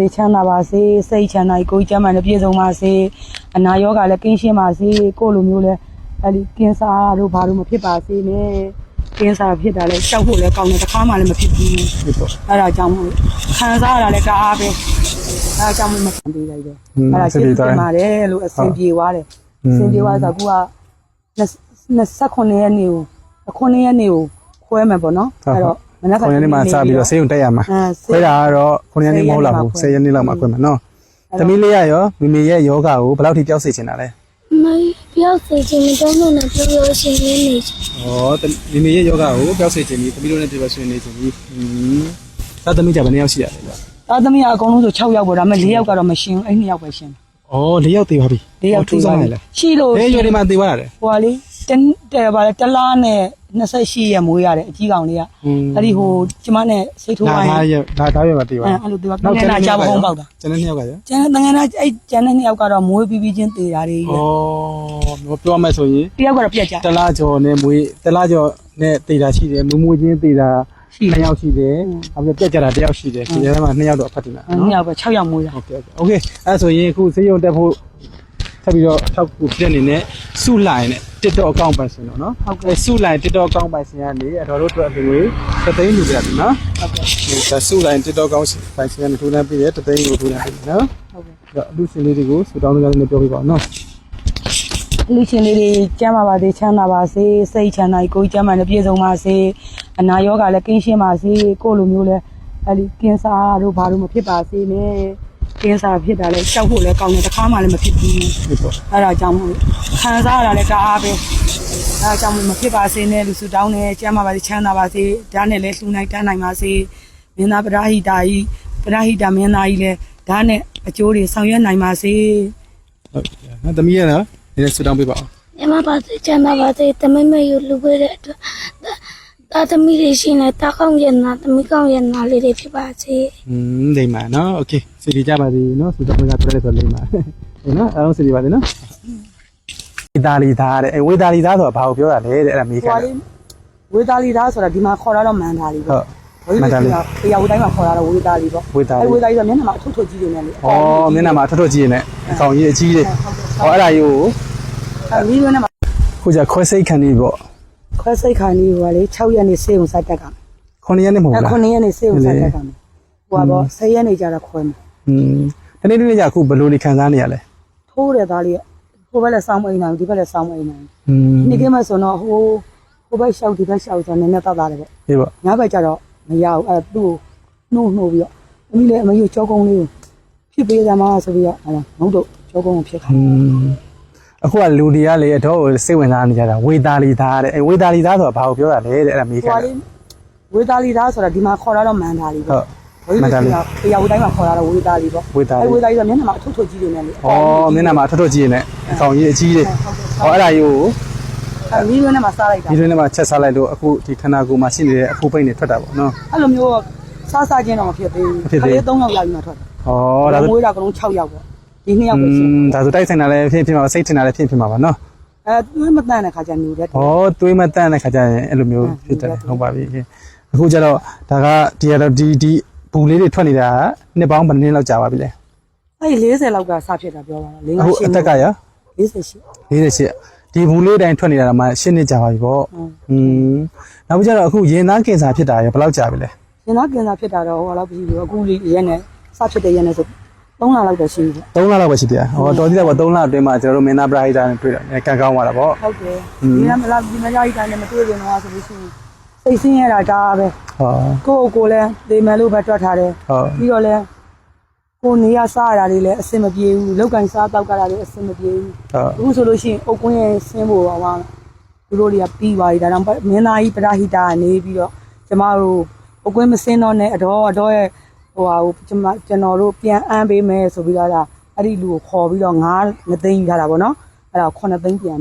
ဒေချမ်းသာပါစေစိတ်ချမ်းသာကိုယ်ကျန်းမာလည်းပြည့်စုံပါစေအနာရောဂါလည်းကင်းရှင်းပါစေကိုယ်လိုမျိုးလည်းအဲ့ဒီကင်းစာတို့ဘာလို့မဖြစ်ပါစေနဲ့ကင်းစာဖြစ်တာလည်းရှောက်ဖို့လည်းကောင်းတယ်တစ်ခါမှလည်းမဖြစ်ဘူးအဲ့ဒါကြောင့်မို့ခံစားရတာလည်းတအားပဲအဲ့ဒါကြောင့်မို့မခံပေးလိုက်တယ်အဲ့ဒါရှိတင်ပါတယ်လို့အဆင်ပြေသွားတယ်အဆင်ပြေသွားဆိုတော့အခုက29ရက်နေ့ကို9ရက်နေ့ကိုခွဲမယ်ပေါ့နော်အဲ့တော့ မနက်က9ရက်နေ့မှစပြီးတော့ဆေးရုံတက်ရမှာအဲဆေးခွဲတာကတော့9ရက်နေ့မဟုတ်လားဘူး10ရက်နေ့လောက်မှခွဲမှာနော်သမီးလေးရရောမိမိရဲ့ယောဂကိုဘယ်လောက်ထိပျောက်စေချင်တာလဲမပြောက်စေချင်မတော့လို့နဲ့ပြောပြောရှင်ရင်းနေချင်ဩမိမိရဲ့ယောဂကိုပျောက်စေချင်ပြီးသမီးတို့နဲ့ပြည့်ဆွေးနေချင်ပြီးอืมသာသမီးကြဘယ်နှစ်ယောက်ရှိရလဲဗျသားသမီးကအကုန်လုံးဆို6ယောက်ပေါ့ဒါပေမဲ့4ယောက်ကတော့မရှင်းဘူးအဲ့2ယောက်ပဲရှင်းဩ၄ယောက်သေးပါပြီ4ယောက်ထူးဆန်းတယ်လားရှိလို့ဘယ်ရွယ်ဒီမှာသေးသွားတာလဲဟိုကလေတန်တယ်ပါလေတလားနဲ့ 28ရက်မွေးရတယ်အကြီးကောင်လေးက อืม အဲ့ဒီဟိုကျမနဲ့စိတ်ထိုး လာ ပိုင်း သားရဲ့လာသားရဲ့မှာသေးပါ အဲ့အဲ့လိုသူကပြန်လာကြဘုံပေါက်တာ ကျန်တဲ့နှစ်ယောက်ကရော ကျန်တဲ့ငယ်နာအဲ့ကျန်တဲ့2ယောက်ကတော့မွေးပြီးပြီးချင်းတည်တာတွေ ဩမပြောမှဆိုရင် တယောက်ကတော့ပြက်ကြ တလားကျော်နဲ့မွေးတလားကျော်နဲ့တေတာရှိတယ်မူမူချင်းတေတာနှစ်ယောက်ရှိတယ်အခုပြက်ကြတာတစ်ယောက်ရှိတယ်ဒီထဲမှာနှစ်ယောက်တော့အဖတ်တင်တာ အဲ့ နော် 2ယောက်ပဲ6ယောက်မွေးတာ โอเคโอเคအဲ့ဆိုရင်အခုစေးရုံတက်ဖို့ထပ်ပြီးတော့ထောက်ကူဖြစ်နေနဲ့ စုလိုက်နဲ့ TikTok account ပိုင်ရှင်တော့နော်ဟုတ်ကဲ့စုလိုက် TikTok account ပိုင်ရှင်ကနေအတော်တို့အတွက်အပြင်ကိုသသိန်းယူကြတယ်နော်ဟုတ်ကဲ့ဒီကစုလိုက် TikTok account ပိုင်ရှင်ကနေထူထမ်းပေးတယ်သသိန်းကိုထူထမ်းပေးတယ်နော်ဟုတ်ကဲ့အဲ့တော့အလူရှင်လေးတွေကိုစူတောင်းကြတယ်ပြောပြပါနော်လူချင်းလေးတွေကျမ်းပါပါစေချမ်းသာပါစေစိတ်ချမ်းသာကိုယ်ကျမ်းပါနဲ့ပြည့်စုံပါစေအနာရောဂါလည်းကင်းရှင်းပါစေကိုယ့်လိုမျိုးလည်းအဲ့ဒီကင်းစာတို့ဘာလို့မဖြစ်ပါစေနဲ့ ကင်းစားဖြစ်တာလဲကြောက်ဖို့လည်းကောင်းတယ်တစ်ခါမှလည်းမဖြစ်ဘူးဒီပေါ့အဲ့ဒါကြောင့်မို့ခံစားရတာလည်းတအားပဲအဲ့ဒါကြောင့်မို့မဖြစ်ပါစေနဲ့လူစုတောင်းနေကျမ်းမာပါစေချမ်းသာပါစေဒါနဲ့လည်းလှူနိုင်တန်းနိုင်ပါစေမင်းသားပရဟိတာကြီးပရဟိတာမင်းသားကြီးလည်းဒါနဲ့အကျိုးတွေဆောင်ရွက်နိုင်ပါစေဟုတ်ကဲ့နော်သမီးရနော်ဒီစူတောင်းပြပါဦး။အမပါစေချမ်းသာပါစေတမမေယူလူပေးတဲ့အတွက် တာသမီးတွေရှိနေတာကောင်းရနာသမီးကောင်းရနာလေးတွေဖြစ်ပါစေ อืมလိမ့်ပါနော်โอเคစီဒီကြပါစီနော်စူတောင်းကြပြတယ်ဆိုလိမ့်ပါဟဲ့နော်အားလုံးစီဒီပါစေနော်ဝေတာလီသားတဲ့အဲဝေတာလီသားဆိုတာဘာကိုပြောတာလဲတဲ့အဲ့ဒါမေး ဟို ခို က င်း လေ တယ် ဝေသားလီသားဆိုတာဒီမှာခေါ်တာတော့မန်တာလီ ဟု ပေါ့ တ်မန္တလေး တရားဝတိုင်းမှာခေါ်တာတော့ဝေသားလီပေါ့ ဝေသားလီ အဲဝေသားလီဆိုမျက်နှာမှာအထုပ်ထုပ်ကြီးတွေနဲ့လေ ဩမျက်နှာမှာထွတ်ထွတ်ကြည့်နေအကောင်ကြီးအကြီးတွေဟောအဲ့ဒါကြီးကို အဲမီးရွန်းနဲ့မှာ ခုကျခွဲစိတ်ခံနေပေါ့ ခွဲစိတ်ခါနေဟိုကလေ6ရက်နေစေုံစတက်ကမယ် ခုနှစ်ရက်နေမဟုတ် အဲ လား 9ရက်နေစေုံစတက်ကမယ်ဟိုကပေါ့10ရက်နေကြတော့ခွဲမယ် อืมတနေ့တနေ့ကျအခုဘယ်လိုနေခံစားနေရလဲ ထိုးတယ်သားလေးဟိုဘက်လည်းစောင်းမအိမ်နိုင်ဒီဘက်လည်းစောင်းမအိမ်နိုင် อืม ဒီကိမဆိုတော့ဟိုဟိုဘက်ရှောက်ဒီဘက်ရှောက်ဆိုတော့နည်းနည်းတောက်တာတယ်ပေါ့ ဒီပေါ့ ညဘက်ကျတော့မရဘူးအဲသူ့ကိုနှိုးနှိုးပြီးတော့အမိလည်းအမကြီးကြောကုန်းလေးကိုဖြစ်ပေးကြမှာဆိုပြီးတော့အဲငုတ်တို့ကြောကုန်းကိုဖြစ်ခို อื င်း ม အခုကလူတွေကလေအတော့စိတ်ဝင်စားနေကြတာဝေတာလီသားတဲ့အဲဝေတာလီသားဆိုတာဘာကိုပြောတာလဲတဲ့အဲ့ဒါမေးဟိုခိုကင်းတလေယ်ဝေသားလီသားဆိုတာဒီမှာခေါ်တာတော့မန်တာလီဟုပေါ့တ်မန္တလေးတရားဝတိုင်းမှာခေါ်တာတော့ဝေသားလီပေါ့ဝေသားလီအဲဝေသားလီဆိုမျက်နှာမှာအထုပ်ထုပ်ကြီးတွေနဲ့လေဩမျက်နှာမှာထွတ်ထွတ်ကြည့်နေအကောင်ကြီးအကြီးတွေဟောအဲ့ဒါကြီးကိုအဲမီးရွန်းနဲ့မှာစားလိုက်တာဒီလိုနဲ့မှချက်စားလိုက်လို့အခုဒီခန္ဓာကိုယ်မှာရှိနေတဲ့အဖုပိတ်တွေထွက်တာပေါ့နော်အဲ့လိုမျိုးစားစားချင်းတော့မဖြစ်သေးဘူးမဖြစ်သေးဘူးခလေး3ယောက်လောက်ယူမှထွက်တယ်ဩဒါဆိုမွေးတာကလုံး6ယောက်ပေါ့ ဒီနှစ်ယောက်ပဲရှိတယ်ဒါဆိုတိုက်ဆိုင်တာလည်းဖြစ်ဖြစ်မှာစိတ်ထင်တာလည်းဖြစ်ဖြစ်မှာပါနော်အဲသွေးမတန့်တဲ့ခါကျညူတဲ့ဩသွေးမတန့်တဲ့ခါကျရင်အဲ့လိုမျိုးဖြစ်တယ်ဟုတ်ပါပြီအခုကျတော့ဒါကဒီကတော့ဒီဒီဘူလေးတွေထွက်နေတာနှစ်ပေါင်းဘယ်နှစ်လောက်ကြာပါပြီလဲအဲ့40လောက်ကစဖြစ်တာပြောပါတော့58အခုအသက်ကရ48 48ဒီဘူးလေးတိုင်းထွက်နေတာမှ၈နှစ်ကြာပါပြီပေါ့อืมနောက်ပြီးကျတော့အခုရင်သားကင်ဆာဖြစ်တာရောဘယ်လောက်ကြာပြီလဲရင်သားကင်ဆာဖြစ်တာတော့ဟိုလောက်ပြီအခုလေးရဲနဲ့စဖြစ်တဲ့ရဲနဲ့ဆို 3လလောက်တော့ရှိပြီပေါ့။3လလောက်ပဲရှိသေးတယ်။ဟောတော်သေးတယ်ပေါ့3လအတွင်းမှာကျွန်တော်တို့မင်းသားပရာဟိတာနဲ့တွေ့တာ။ကံကောင်းသွားတာပေါ့ဟုတ်တယ်ဒီကမလားဒီမလာကြီးတိုင်းနဲ့မတွေ့ရင်တော့ဆိုလို့ရှိရင်စိတ်ဆင်းရတာဒါပဲ။ဟောကိုယ့်ကိုယ်လည်းဒေမယ်လို့ပဲတွက်ထားတယ်ဟောပြီးတော့လည်းကိုယ်နေရစားရတာတွေလည်းအဆင်မပြေဘူးလောက်ကင်စားတောက်ကတာတွေအဆင်မပြေဘူးဟောအခုဆိုလို့ရှိရင်အုတ်ကွင်းရဲ့ဆင်းဖို့တော့ဟာသူတို့တွေကပြီးသွားပြီဒါကြောင့်မင်းသားကြီးပရဟိတာကနေပြီးတော့ကျမတို့အုတ်ကွင်းမဆင်းတော့နဲ့အတော်အတော်ရဲ့ ဟိုဟာဟိုကျမကျွန်တော်တို့ပြန်အမ်းပေးမယ်ဆိုပြီးတော့ဒါအဲ့ဒီလူကိုခေါ်ပြီးတော့ငါးငသိန်းယူထားတာပေါ့နော်အဲ့ဒါ9သိန်းပြန်